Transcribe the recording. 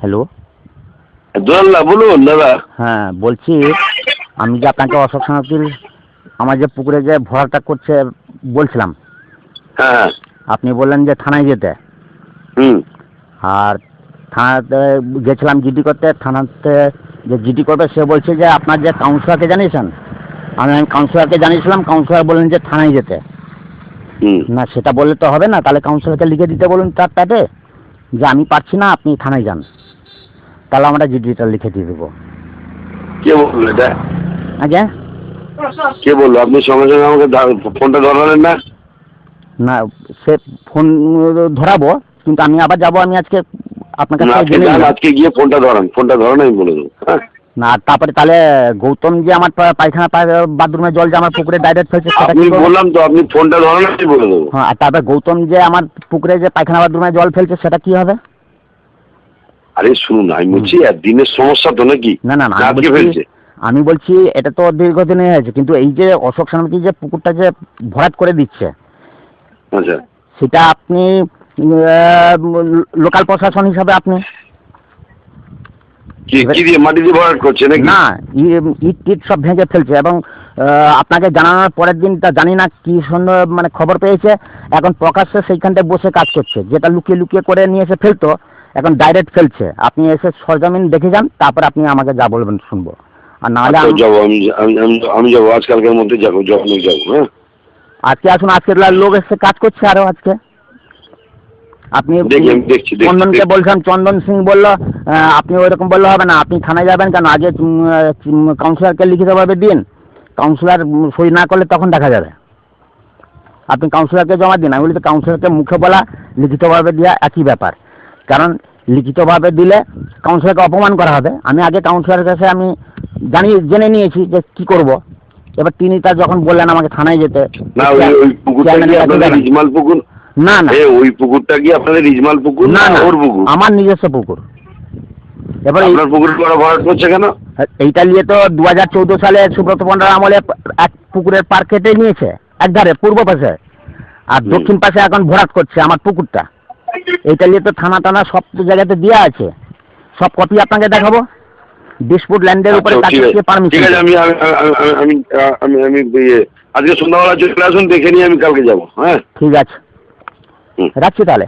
Hello. বলুন দাদা। হ্যাঁ বলছি আমি যে আপনাকে অশোক আমার যে পুকুরে যে ভরাটা করছে বলছিলাম হ্যাঁ। আপনি বললেন যে থানায় যেতে। হুম। আর থানাতে গেছিলাম জিডি করতে থানাতে যে জিডি করবে সে বলছে যে আপনার যে কাউন্সিলরকে জানিয়েছেন আমি আমি কাউন্সিলরকে জানিয়েছিলাম কাউন্সিলর বললেন যে থানায় যেতে। না সেটা বললে তো হবে না তাহলে কাউন্সিলরকে লিখে দিতে বলুন তার প্যাডে যে আমি পারছি না আপনি থানায় যান। তাহলে আমরা জিডিটা লিখে দিয়ে দেবো। কে বলল এটা? আচ্ছা কে বলল? আপনি সঙ্গে সঙ্গে আমাকে ফোনটা ধরালেন না? না সে ফোন ধরাবো কিন্তু আমি আবার যাব আমি আজকে আপনাকে কাছ। আজকে গিয়ে ফোনটা ধরান ফোনটা ধরান আমি বলে দেবো হ্যাঁ? না তারপরে তাহলে গৌতম যে আমার পায়খানা বাথরুমে জল যে আমার পুকুরে ডাইরেক্ট ফেলছে সেটা কি বললাম তো আপনি ফোনটা ধরান আমি বলে দেবো। হ্যাঁ আর তারপরে গৌতম যে আমার পুকুরে যে পায়খানা বাথরুমে জল ফেলছে সেটা কি হবে? আরে শুনুন আমি বলছি দিনের সমস্যা তো নাকি? না না আজকে বলছি ফেলছে। আমি বলছি এটা তো দীর্ঘদিনে হয়েছে কিন্তু এই যে অশোক সামনে যে পুকুরটা যে ভরাট করে দিচ্ছে আচ্ছা। সেটা আপনি লোকাল প্রশাসন হিসাবে আপনি কি কি দিয়ে মাটি দিয়ে ভরাট করছে নাকি? না ইট টিট সব ভেঙে ফেলছে এবং আপনাকে জানানোর পরের দিন তা জানি না কি সুন্দর মানে খবর পেয়েছে। এখন প্রকাশ্যে সেইখানটায় বসে কাজ করছে। যেটা লুকিয়ে লুকিয়ে করে নিয়ে এসে ফেলতো এখন ডাইরেক্ট ফেলছে। আপনি এসে সরজমিন দেখে যান তারপর আপনি আমাকে যা বলবেন শুনব। আর নাহলে আচ্ছা, আম- যাব আমি আমি যাব আজকালকার মধ্যে যাব যখনই যাব হ্যাঁ? আজকে আসুন আজকের লোক এসে কাজ করছে আরও আজকে। আপনি চন্দনকে বলছেন চন্দন সিং বলল আপনি ওইরকম বললে হবে না আপনি থানায় যাবেন কেন? আগে কাউন্সিলরকে লিখিতভাবে দিন। কাউন্সিলর সই না করলে তখন দেখা যাবে। আপনি কাউন্সিলরকে জমা দিন। আমি বলি তো কাউন্সিলরকে মুখে বলা লিখিতভাবে দেওয়া একই ব্যাপার। কারণ লিখিতভাবে দিলে কাউন্সিলরকে অপমান করা হবে। আমি আগে কাউন্সিলরের কাছে আমি জানি জেনে নিয়েছি যে কি করব। এবার তিনি তা যখন বললেন আমাকে থানায় যেতে না ওই পুকুরটা কি আপনাদের পুকুর? না না এ ওই পুকুরটা কি আপনাদের রিজমাল পুকুর না না ওর পুকুর আমার নিজস্ব পুকুর এবার আপনার পুকুর করা ভরাট করছে কেন এইটা নিয়ে তো দু হাজার চৌদ্দ সালে সুব্রত পণ্ডার আমলে এক পুকুরের পার কেটে নিয়েছে একধারে পূর্ব পাশে আর দক্ষিণ পাশে এখন ভরাট করছে আমার পুকুরটা এইটা নিয়ে তো থানা টানা সব জায়গাতে দেওয়া আছে সব কপি আপনাকে দেখাবো ফুট ল্যান্ডের উপরে আচ্ছা, পারমিশন ঠিক আছে আমি আমি আমি- আমি আমি ইয়ে, আজকে সন্ধ্যাবেলা চলে আসুন দেখে নিয়ে আমি কালকে যাব হ্যাঁ ঠিক আছে। রাখছি তাহলে